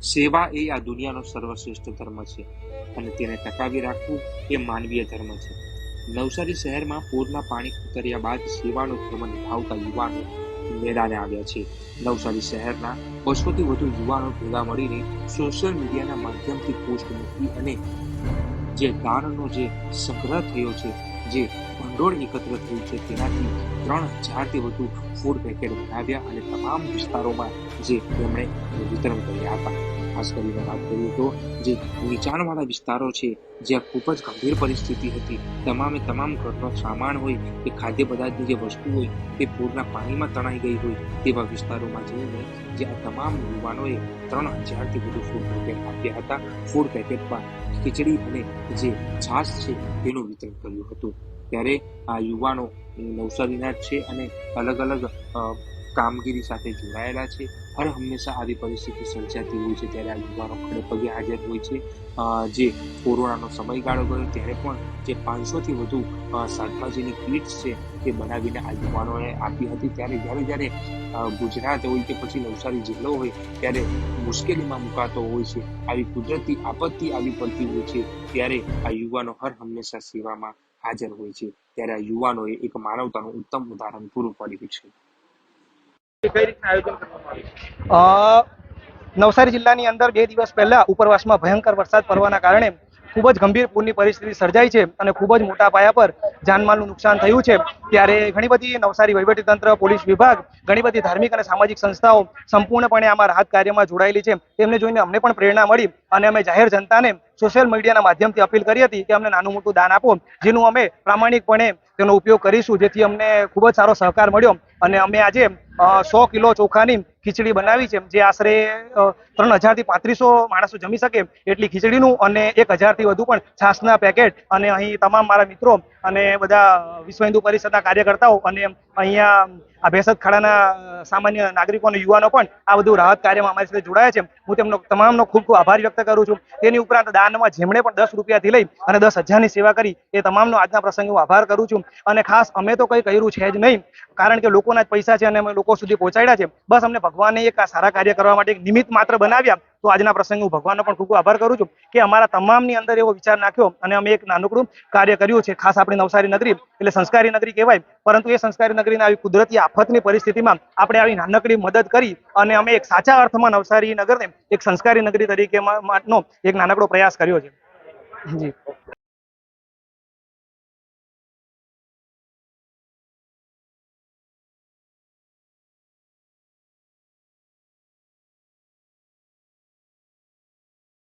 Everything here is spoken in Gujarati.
સેવા એ આ દુનિયાનો સર્વશ્રેષ્ઠ ધર્મ છે અને તેને ટકાવી રાખવું એ માનવીય ધર્મ છે. નવસારી શહેરમાં પૂરના પાણી ઉતર્યા બાદ સેવાનો ધર્મ નિભાવતા યુવાનો મેદાને આવ્યા છે. નવસારી શહેરના બસોથી વધુ યુવાનો ભેગા મળીને સોશિયલ મીડિયાના માધ્યમથી પોસ્ટ મૂકી અને જે દાનનો જે સંગ્રહ થયો છે, જે ભંડોળ એકત્ર થયું છે. તેનાથી ત્રણ હજારથી વધુ ફૂડ પેકેટ બનાવ્યા અને તમામ વિસ્તારોમાં જે તેમણે વિતરણ કર્યા હતા. ખાસ કરીને વાત કરીએ તો જે નીચાણવાળા વિસ્તારો છે, જ્યાં ખૂબ જ ગંભીર પરિસ્થિતિ હતી, તમામે તમામ ઘરનો સામાન હોય કે ખાદ્ય પદાર્થની જે વસ્તુ હોય તે પૂરના પાણીમાં તણાઈ ગઈ હોય તેવા વિસ્તારોમાં જઈને જે આ તમામ યુવાનોએ ત્રણ હજારથી વધુ ફૂડ પેકેટ આપ્યા હતા. ફૂડ પેકેટમાં ખીચડી અને જે છાશ છે તેનું વિતરણ કર્યું હતું. ત્યારે આ યુવાનો નવસારીના જ છે અને અલગ અલગ કામગીરી સાથે જોડાયેલા છે. હર હંમેશા આવી પરિસ્થિતિ સર્જાતી હોય છે ત્યારે આ યુવાનો ખડે પગે હાજર હોય છે. જે કોરોનાનો સમયગાળો ગયો ત્યારે પણ જે પાંચસોથી વધુ શાકભાજીની કીટ્સ છે તે બનાવીને આ યુવાનોએ આપી હતી. ત્યારે જ્યારે જ્યારે ગુજરાત હોય કે પછી નવસારી જિલ્લો હોય ત્યારે મુશ્કેલીમાં મુકાતો હોય છે, આવી કુદરતી આપત્તિ આવી પડતી હોય છે, ત્યારે આ યુવાનો હર હંમેશા સેવામાં હાજર હોય છે. ત્યારે આ યુવાનોએ એક માનવતાનું ઉત્તમ ઉદાહરણ પૂરું પાડ્યું છે. કઈ રીતના આયોજન કરવામાં આવ્યું અ, નવસારી જિલ્લાની અંદર બે દિવસ પહેલા ઉપરવાસમાં ભયંકર વરસાદ પડવાના કારણે ખૂબ જ ગંભીર પૂરની પરિસ્થિતિ સર્જાઈ છે અને ખૂબ જ મોટા પાયા પર જાનમાલનું નુકસાન થયું છે. ત્યારે ઘણી બધી નવસારી વહીવટીતંત્ર પોલીસ વિભાગ ઘણી બધી ધાર્મિક અને સામાજિક સંસ્થાઓ સંપૂર્ણપણે આમાં રાહત કાર્યમાં જોડાયેલી છે. તેમને જોઈને અમને પણ પ્રેરણા મળી અને અમે જાહેર જનતાને સોશિયલ મીડિયાના માધ્યમથી અપીલ કરી હતી કે અમને નાનું મોટું દાન આપો, જેનું અમે પ્રામાણિકપણે તેનો ઉપયોગ કરીશું, જેથી અમને ખૂબ જ સારો સહકાર મળ્યો. અને અમે આજે સો કિલો ચોખાની ખીચડી બનાવી છે, જે આશરે ત્રણ હજારથી પાંત્રીસો માણસો જમી શકે એટલી ખીચડીનું અને એક હજારથી વધુ પણ છાસના પેકેટ. અને અહીં તમામ મારા મિત્રો અને બધા વિશ્વ હિન્દુ પરિષદના કાર્યકર્તાઓ અને અહીંયા આ ભેસદ ખાડાના સામાન્ય નાગરિકો અને યુવાનો પણ આ બધું રાહત કાર્યમાં અમારી સાથે જોડાયા છે. હું તેમનો તમામનો ખૂબ ખૂબ આભાર વ્યક્ત કરું છું. તેની ઉપરાંત દાનમાં જેમણે પણ દસ રૂપિયાથી લઈ અને દસ હજારની સેવા કરી એ તમામનો આજના પ્રસંગે હું આભાર કરું છું. અને ખાસ અમે તો કંઈ કર્યું છે જ નહીં, કારણ કે લોકોના જ પૈસા છે અને અમે લોકો સુધી પહોંચાડ્યા છે. બસ અમને ભગવાને એક સારા કાર્ય કરવા માટે એક નિમિત્ત માત્ર બનાવ્યા. તો આજના પ્રસંગે હું ભગવાનનો પણ ખૂબ આભાર કરું છું કે અમારા તમામની અંદર એવો વિચાર નાખ્યો અને અમે એક નાનકડું કાર્ય કર્યું છે, ખાસ આપણી નવસારી નગરી એટલે સંસ્કારી નગરી કહેવાય, પરંતુ એ સંસ્કારી નગરીના આવી કુદરતી આફતની પરિસ્થિતિમાં આપણે આવી નાનકડી મદદ કરી અને અમે એક સાચા અર્થમાં નવસારી નગરને એક સંસ્કારી નગરી તરીકે નો એક નાનકડો પ્રયાસ કર્યો છે. જી.